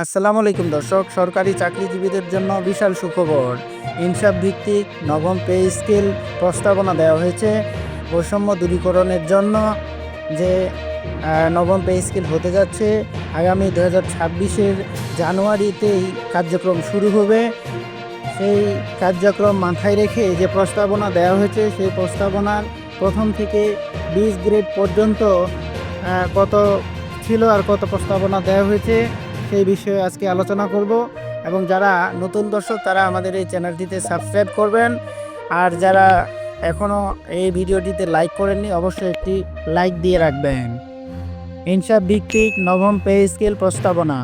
আসসালামু আলাইকুম দর্শক, সরকারি চাকরিজীবীদের জন্য বিশাল সুখবর। ইনসাফ ভিত্তিক নবম পে স্কেল প্রস্তাবনা দেওয়া হয়েছে। বৈষম্য দূরীকরণের জন্য যে নবম পে স্কেল হতে যাচ্ছে, আগামী দু হাজার ছাব্বিশের জানুয়ারিতেই কার্যক্রম শুরু হবে। সেই কার্যক্রম মাথায় রেখে যে প্রস্তাবনা দেওয়া হয়েছে, সেই প্রস্তাবনার প্রথম থেকে বিশ গ্রেড পর্যন্ত কত ছিল আর কত প্রস্তাবনা দেওয়া হয়েছে সেই বিষয়ে আজকে আলোচনা করব এবং যারা নতুন দর্শক, তারা আমাদের এই চ্যানেলটিতে সাবস্ক্রাইব করবেন। আর যারা এখনও এই ভিডিওটিতে লাইক করেননি, অবশ্যই একটি লাইক দিয়ে রাখবেন। ইনসাফ ভিত্তিক নবম পে স্কেল প্রস্তাবনা।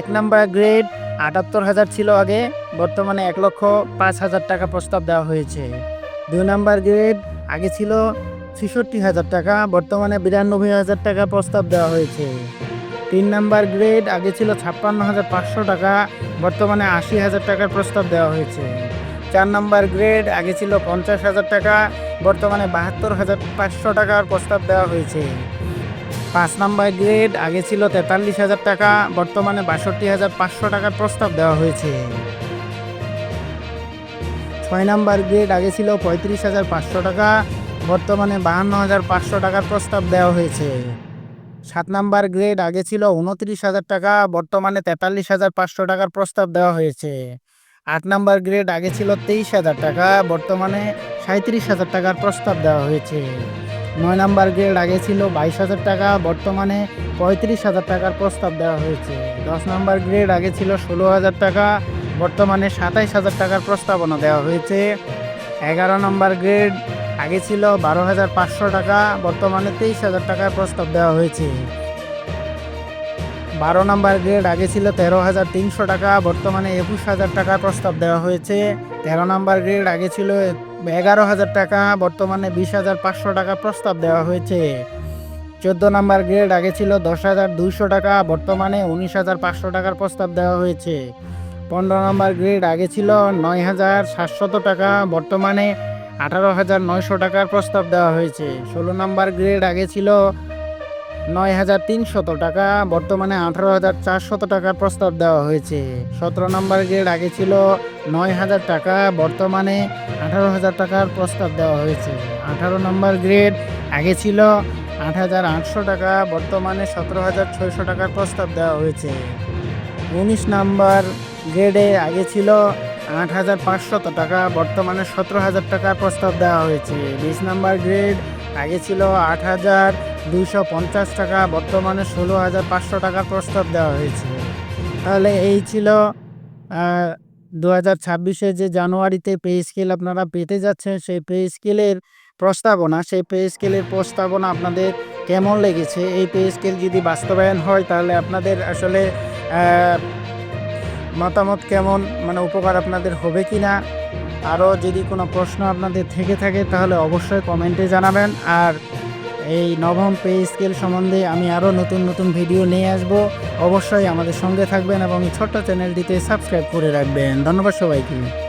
এক নম্বর গ্রেড, আটাত্তর হাজার ছিল আগে, বর্তমানে এক লক্ষ পাঁচ হাজার টাকা প্রস্তাব দেওয়া হয়েছে। দুই নাম্বার গ্রেড, আগে ছিল ছেষট্টি হাজার টাকা, বর্তমানে বিরানব্বই হাজার টাকা প্রস্তাব দেওয়া হয়েছে। তিন নাম্বার গ্রেড, আগে ছিল ছাপ্পান্ন হাজার পাঁচশো টাকা, বর্তমানে আশি হাজার টাকার প্রস্তাব দেওয়া হয়েছে। চার নাম্বার গ্রেড, আগে ছিল পঞ্চাশ হাজার টাকা, বর্তমানে বাহাত্তর হাজার পাঁচশো টাকার প্রস্তাব দেওয়া হয়েছে। পাঁচ নাম্বার গ্রেড, আগে ছিল তেতাল্লিশ হাজার টাকা, বর্তমানে বাষট্টি হাজার পাঁচশো টাকার প্রস্তাব দেওয়া হয়েছে। ছয় নাম্বার গ্রেড, আগে ছিল পঁয়ত্রিশ হাজার পাঁচশো টাকা, বর্তমানে বাহান্ন হাজার পাঁচশো টাকার প্রস্তাব দেওয়া হয়েছে। সাত নাম্বার গ্রেড আগে ছিল উনত্রিশ হাজার টাকা, বর্তমানে তেতাল্লিশ হাজার পাঁচশো টাকার প্রস্তাব দেওয়া হয়েছে। আট নাম্বার গ্রেড আগে ছিল তেইশ হাজার টাকা, বর্তমানে সাঁত্রিশ হাজার টাকার প্রস্তাব দেওয়া হয়েছে। নয় নাম্বার গ্রেড আগে ছিল বাইশ হাজার টাকা, বর্তমানে পঁয়ত্রিশ হাজার টাকার প্রস্তাব দেওয়া হয়েছে। দশ নাম্বার গ্রেড আগে ছিল ষোলো হাজার টাকা, বর্তমানে সাতাইশ হাজার টাকার প্রস্তাবনা দেওয়া হয়েছে। এগারো নম্বর গ্রেড আগে ছিল বারো হাজার পাঁচশো টাকা, বর্তমানে তেইশ হাজার টাকার প্রস্তাব দেওয়া হয়েছে। বারো নম্বর গ্রেড আগে ছিল তেরো হাজার তিনশো টাকা, বর্তমানে একুশ হাজার টাকার প্রস্তাব দেওয়া হয়েছে। তেরো নম্বর গ্রেড আগে ছিল এগারো হাজার টাকা, বর্তমানে বিশ হাজার পাঁচশো টাকা প্রস্তাব দেওয়া হয়েছে। চোদ্দ নম্বর গ্রেড আগে ছিল দশ হাজার দুইশো টাকা, বর্তমানে উনিশ হাজার পাঁচশো টাকার প্রস্তাব দেওয়া হয়েছে। পনেরো নম্বর গ্রেড আগে ছিল নয় হাজার সাতশত টাকা, বর্তমানে আঠারো হাজার নয়শো টাকার প্রস্তাব দেওয়া হয়েছে। ষোলো নম্বর গ্রেড আগে ছিল নয় হাজার তিনশত টাকা, বর্তমানে আঠারো হাজার চারশত টাকার প্রস্তাব দেওয়া হয়েছে। সতেরো নম্বর গ্রেড আগে ছিল নয় হাজার টাকা, বর্তমানে আঠারো হাজার টাকার প্রস্তাব দেওয়া হয়েছে। আঠারো নম্বর গ্রেড আগে ছিল আট হাজার আটশো টাকা, বর্তমানে সতেরো হাজার ছয়শো টাকার প্রস্তাব দেওয়া হয়েছে। উনিশ নাম্বার গ্রেডে আগে ছিল আট হাজার পাঁচশত টাকা, বর্তমানে সতেরো হাজার টাকার প্রস্তাব দেওয়া হয়েছে। বিশ নাম্বার গ্রেড, আগে ছিল আট হাজার দুইশো পঞ্চাশ টাকা, বর্তমানে ষোলো হাজার পাঁচশো টাকার প্রস্তাব দেওয়া হয়েছে। তাহলে এই ছিল দু হাজার ছাব্বিশে যে জানুয়ারিতে পে স্কেল আপনারা পেতে যাচ্ছেন, সেই পে স্কেলের প্রস্তাবনা, সেই পে স্কেলের প্রস্তাবনা আপনাদের কেমন লেগেছে? এই পে স্কেল যদি বাস্তবায়ন হয়, তাহলে আপনাদের আসলে মতামত কেমন? মানে উপকার আপনাদের হবে কি না আরও যদি কোনো প্রশ্ন আপনাদের থেকে থাকে, তাহলে অবশ্যই কমেন্টে জানাবেন। আর এই নবম পে স্কেল সম্বন্ধে আমি আরও নতুন নতুন ভিডিও নিয়ে আসব। অবশ্যই আমাদের সঙ্গে থাকবেন এবং ছোট্ট চ্যানেলটিতে সাবস্ক্রাইব করে রাখবেন। ধন্যবাদ সবাইকে।